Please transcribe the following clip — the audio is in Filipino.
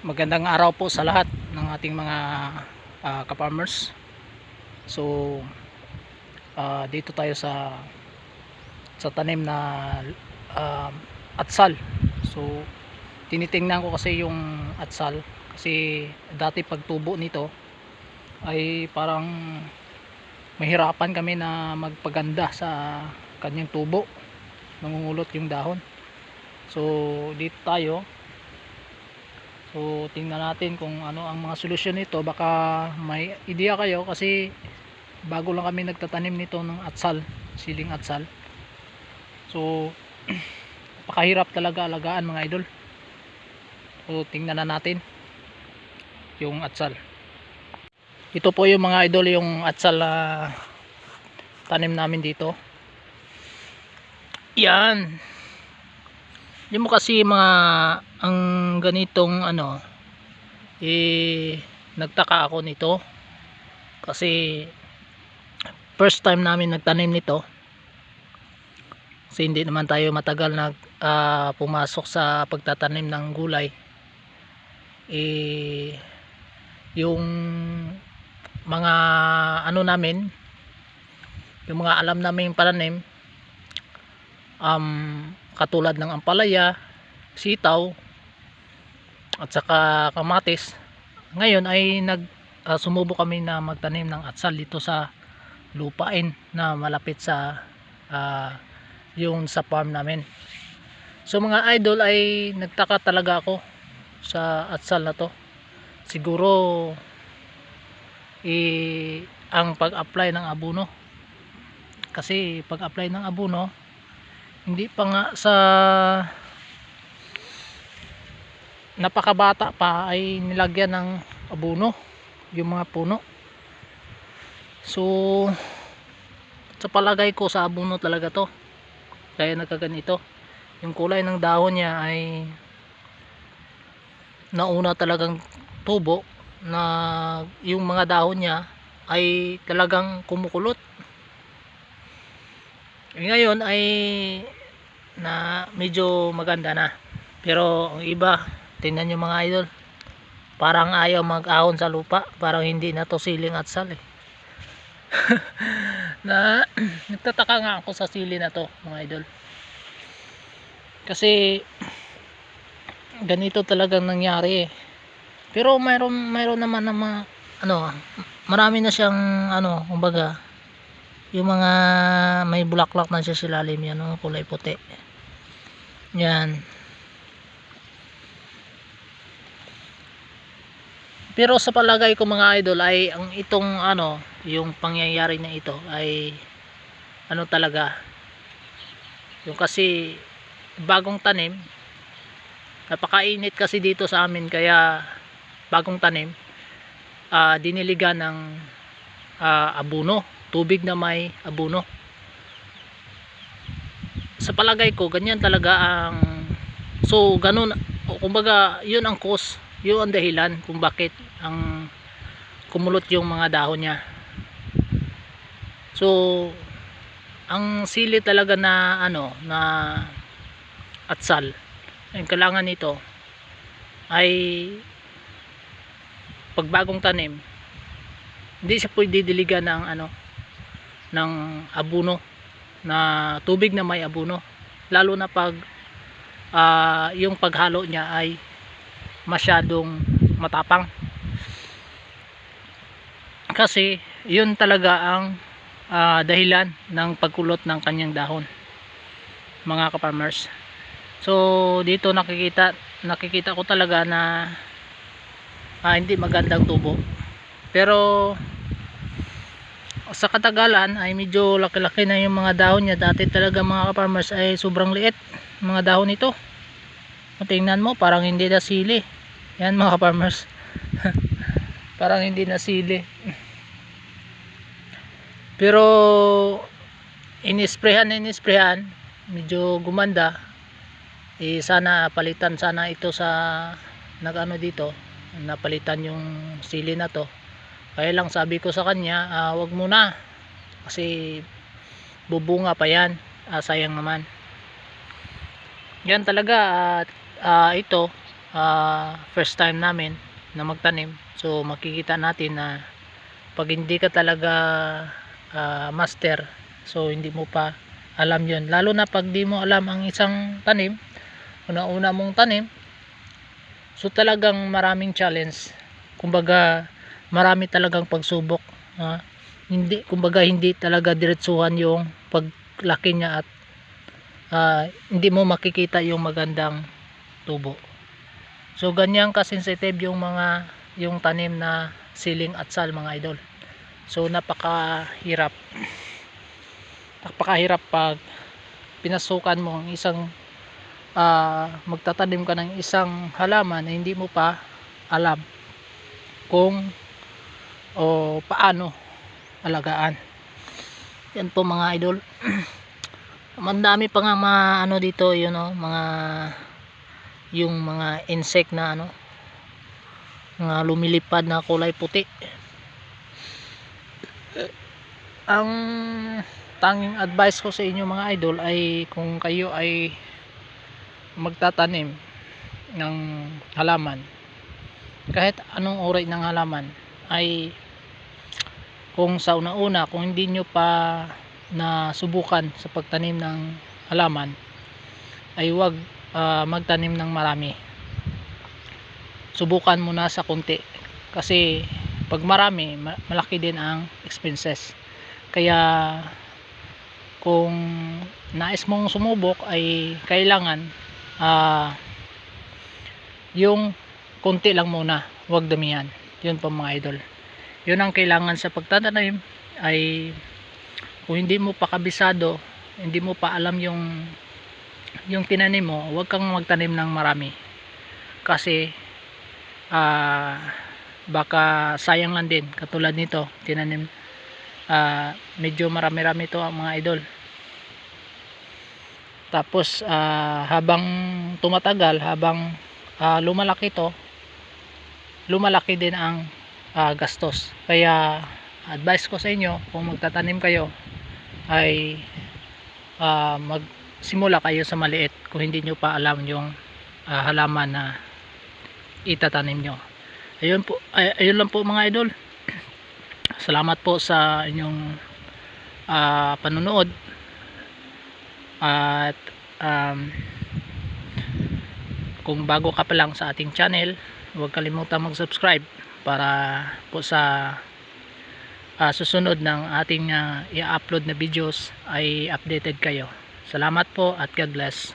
Magandang araw po sa lahat ng ating mga ah, ka-farmers. So ah, dito tayo sa sa tanim na ah, atsal. So tinitingnan ko kasi yung atsal kasi dati pagtubo nito ay parang mahirapan kami na magpaganda sa kanyang tubo. Nangungulot yung dahon. So dito tayo So tingnan natin kung ano ang mga solusyon nito. Baka may idea kayo kasi bago lang kami nagtatanim nito ng atsal, siling atsal. So pakahirap talaga alagaan mga idol. So tingnan na natin yung atsal. Ito po yung mga idol yung atsal na tanim namin dito. Yan. Yung mo kasi mga ang ganitong ano eh nagtaka ako nito. Kasi first time namin nagtanim nito. Kasi hindi naman tayo matagal nag ah, pumasok sa pagtatanim ng gulay. Eh yung mga ano namin yung mga alam namin pananim um, katulad ng ampalaya sitaw at saka kamatis. Ngayon ay nag ah, sumubo kami na magtanim ng atsal dito sa lupain na malapit sa ah, yung sa farm namin. So mga idol ay nagtaka talaga ako sa atsal na to. Siguro eh, ang pag-apply ng abono. Kasi pag-apply ng abono hindi pa nga sa napakabata pa ay nilagyan ng abono yung mga puno. So sa palagay ko sa abono talaga to kaya nagkaganito yung kulay ng dahon niya ay nauna talagang tubo na yung mga dahon niya ay talagang kumukulot ngayon ay na medyo maganda na. Pero ang iba tingnan nyo mga idol parang ayaw mag-ahon sa lupa parang hindi na to siling at sal eh. Na nagtataka nga ako sa sili na to mga idol. Kasi ganito talagang nangyari eh. Pero mayroon mayroon naman na mga ano marami na siyang ano kumbaga yung mga may bulaklak na siya sa ilalim yan no? kulay puti. Yan. Pero sa palagay ko mga idol ay ang itong ano yung pangyayari na ito ay ano talaga? Yung kasi bagong tanim. Napakainit kasi dito sa amin kaya bagong tanim ah, diniligan ng ah, abuno tubig na may abuno. Sa palagay ko ganyan talaga ang so ganun kumbaga yun ang cause yun ang dahilan kung bakit ang kumulot yung mga dahon niya. So ang sili talaga na ano na atsal ang kailangan nito ay pagbagong tanim. Hindi siya pwede diligan ng ano ng abuno na tubig na may abuno. Lalo na pag ah, yung paghalo niya ay masyadong matapang. Kasi yun talaga ang ah, dahilan ng pagkulot ng kanyang dahon mga kaparmers so dito nakikita nakikita ko talaga na ah, hindi magandang tubo. Pero sa katagalan ay medyo laki-laki na yung mga dahon niya. Dati talaga mga farmers ay sobrang liit mga dahon nito. Tingnan mo parang hindi na sili. Yan mga farmers parang hindi na sili. Pero inisprehan inisprehan medyo gumanda. Eh sana palitan sana ito sa nagano dito napalitan yung sili na to kaya lang sabi ko sa kanya ah, wag muna. Kasi bubunga pa yan. Ah, sayang naman. Yan talaga at ah, ito ah, first time namin na magtanim. So makikita natin na pag hindi ka talaga ah, master so hindi mo pa alam yon lalo na pag di mo alam ang isang tanim una-una mong tanim so talagang maraming challenge. Kumbaga marami talagang pagsubok ha? hindi kumbaga hindi talaga diretsuhan yung paglaki niya at ah, hindi mo makikita yung magandang tubo. So ganyan ka sensitive yung mga yung tanim na siling at sal mga idol. So napakahirap. Napakahirap pag pinasukan mo ang isang ah, magtatanim ka ng isang halaman na hindi mo pa alam kung o paano alagaan. Yan po mga idol. Mandami pa nga mga ano dito yun o mga yung mga insect na ano mga lumilipad na kulay puti. Ang tanging advice ko sa inyo mga idol ay kung kayo ay magtatanim ng halaman kahit anong uri ng halaman ay kung sa una-una kung hindi nyo pa na subukan sa pagtanim ng halaman ay wag ah, magtanim ng marami. Subukan muna sa konti. Kasi pag marami ma- malaki din ang expenses. Kaya kung nais mong sumubok ay kailangan ah, yung konti lang muna. Wag damihan yun po mga idol. Yun ang kailangan sa pagtatanim ay kung hindi mo pa kabisado hindi mo pa alam yung yung tinanim mo huwag kang magtanim ng marami. Kasi ah baka sayang lang din. Katulad nito tinanim ah medyo marami-rami to ang mga idol. Tapos ah, habang tumatagal habang ah, lumalaki to lumalaki din ang ah, gastos. Kaya advice ko sa inyo kung magtatanim kayo ay ah, magsimula kayo sa maliit kung hindi nyo pa alam yung ah, halaman na itatanim nyo. Ayun po ay, ayun lang po mga idol. Salamat po sa inyong ah, panunood at um, kung bago ka pa lang sa ating channel huwag kalimutan mag-subscribe para po sa ah, susunod ng ating ah, i-upload na videos ay updated kayo. Salamat po at God bless